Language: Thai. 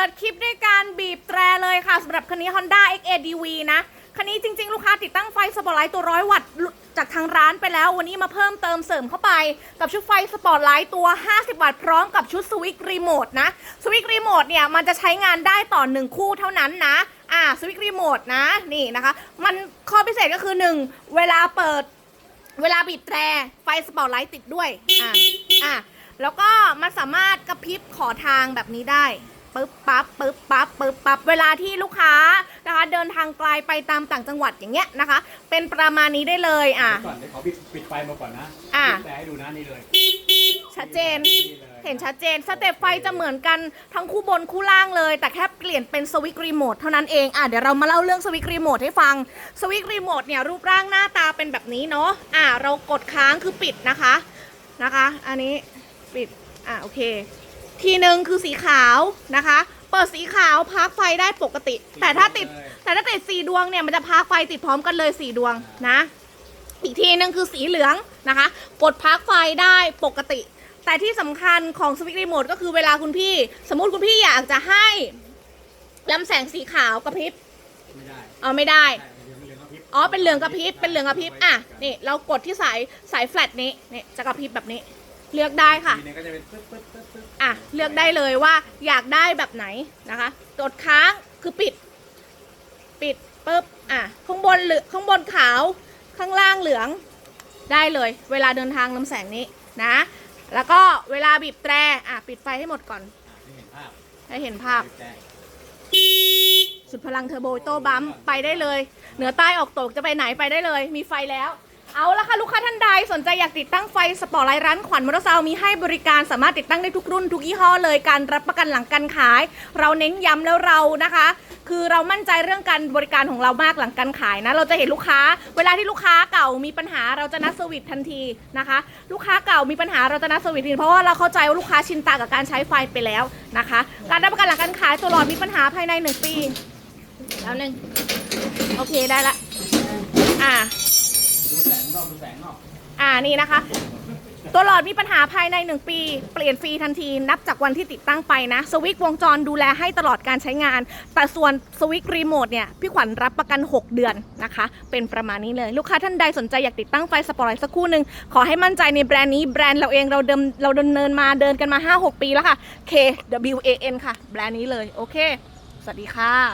ปิดคลิปด้วยการบีบแตรเลยค่ะสำหรับคันนี้ Honda XADV นะ คันนี้จริง ๆ ลูกค้าติดตั้งไฟสปอร์ตไลท์ตัวร้อยวัตต์จากทางร้านไปแล้ว วันนี้มาเพิ่มเติมเสริมเข้าไป กับชุดไฟสปอร์ตไลท์ตัว 50 วัตต์พร้อมกับชุดสวิตช์รีโมทนะ สวิตช์รีโมทเนี่ย มันจะใช้งานได้ต่อ 1 คู่เท่านั้นนะอ่าสวิตช์รีโมทนะนี่นะคะ มันข้อพิเศษก็คือ 1 เวลาเปิดเวลาบีบแตรไฟสปอร์ตไลท์ติดด้วยอะอะแล้วก็มันสามารถกระพริบขอทางแบบนี้ได้ ปึ๊บปั๊บปึ๊บปั๊บปึ๊บปั๊บเวลาที่ลูกค้านะคะเดินทางไกลไปตามต่างจังหวัดอย่างเงี้ยนะคะ เป็นประมาณนี้ได้เลยอะเดี๋ยวก่อนเดี๋ยวขอปิดปิดไฟมาก่อนนะอะ ปิดแต่ให้ดูนะนี่เลยชัดเจนนี่เลยเห็นชัดเจน สเต็ปไฟจะเหมือนกันทั้งคู่บนคู่ล่างเลย แต่แค่เปลี่ยนเป็นสวิตช์รีโมทเท่านั้นเองอะเดี๋ยวเรามาเล่าเรื่องสวิตช์รีโมทให้ฟัง สวิตช์รีโมทเนี่ยรูปร่างหน้าตาเป็นแบบนี้เนาะอะเรากดค้างคือปิดนะคะนะคะ อันนี้ปิดอะโอเค ทีหนึ่งคือสีขาวนะคะ เปิดสีขาวพักไฟได้ปกติ แต่ถ้าติดแต่ถ้าติดสีดวงเนี่ยมันจะพักไฟติดพร้อมกันเลยสีดวงนะ อีกทีหนึงคือสีเหลืองนะคะ กดพักไฟได้ปกติ แต่ที่สำคัญของสวิตช์รีโมทก็คือเวลาคุณพี่ สมมุติคุณพี่อยากจะให้ลำแสงสีขาวกระพริบไม่ได้เอาไม่ได้ใช่เหลืองเหลืองกระพริบอ๋อเป็นเหลืองกระพริบเป็นเหลืองกระพริบอะนี่เรากดที่สายสายแฟลชนี้นี่จะกระพริบแบบนี้ เลือกได้ค่ะ ทีนี้ก็จะเป็นปึ๊บปึ๊บปึ๊บปึ๊บอะเลือกได้เลยว่าอยากได้แบบไหนนะคะกดค้างคือปิด ปิดปุ๊บอะข้างบนเหลืองข้างบนขาวข้างล่างเหลืองได้เลย เวลาเดินทางลำแสงนี้นะ แล้วก็เวลาบีบแตรอะปิดไฟให้หมดก่อนอะให้เห็นภาพให้เห็นภาพ แจ้งสุดพลังเทอร์โบโตบัมป์ไปได้เลย เหนือใต้ออกตกจะไปไหนไปได้เลย มีไฟแล้ว เอาละค่ะ ลูกค้าท่านใดสนใจอยากติดตั้งไฟสปอร์ตไลท์ร้านขวัญมอเตอร์ไซค์มีให้บริการสามารถติดตั้งได้ทุกรุ่นทุกยี่ห้อเลยการรับประกันหลังการขาย เราเน้นย้ำแล้วเรานะคะ คือเรามั่นใจเรื่องการบริการของเรามากหลังการขายนะเราจะเห็นลูกค้า เวลาที่ลูกค้าเก่ามีปัญหาเราจะนัดเซอร์วิสทันทีนะคะ ลูกค้าเก่ามีปัญหาเราจะนัดเซอร์วิสทันทีเพราะว่าเราเข้าใจว่าลูกค้าชินตากับการใช้ไฟไปแล้วนะคะ การรับประกันหลังการขายตลอดมีปัญหาภายในหนึ่งปีแล้วหนึ่งโอเคได้ละ แสงออกอ่านี่นะคะ ตัวหลอดมีปัญหาภายใน 1 ปี เปลี่ยนฟรีทันที นับจากวันที่ติดตั้งไปนะ สวิตช์วงจรดูแลให้ตลอดการใช้งาน แต่ส่วนสวิตช์รีโมทเนี่ย พี่ขวัญรับประกัน 6 เดือนนะคะ เป็นประมาณนี้เลย ลูกค้าท่านใดสนใจอยากติดตั้งไฟสปอร์ตไลท์สักครู่หนึ่งขอให้มั่นใจในแบรนด์นี้แบรนด์เราเองเราเดิมเราดำเนินมาเดินกันมา 5-6 ปีแล้วค่ะ KWAN ค่ะ แบรนด์นี้เลยโอเค สวัสดีค่ะ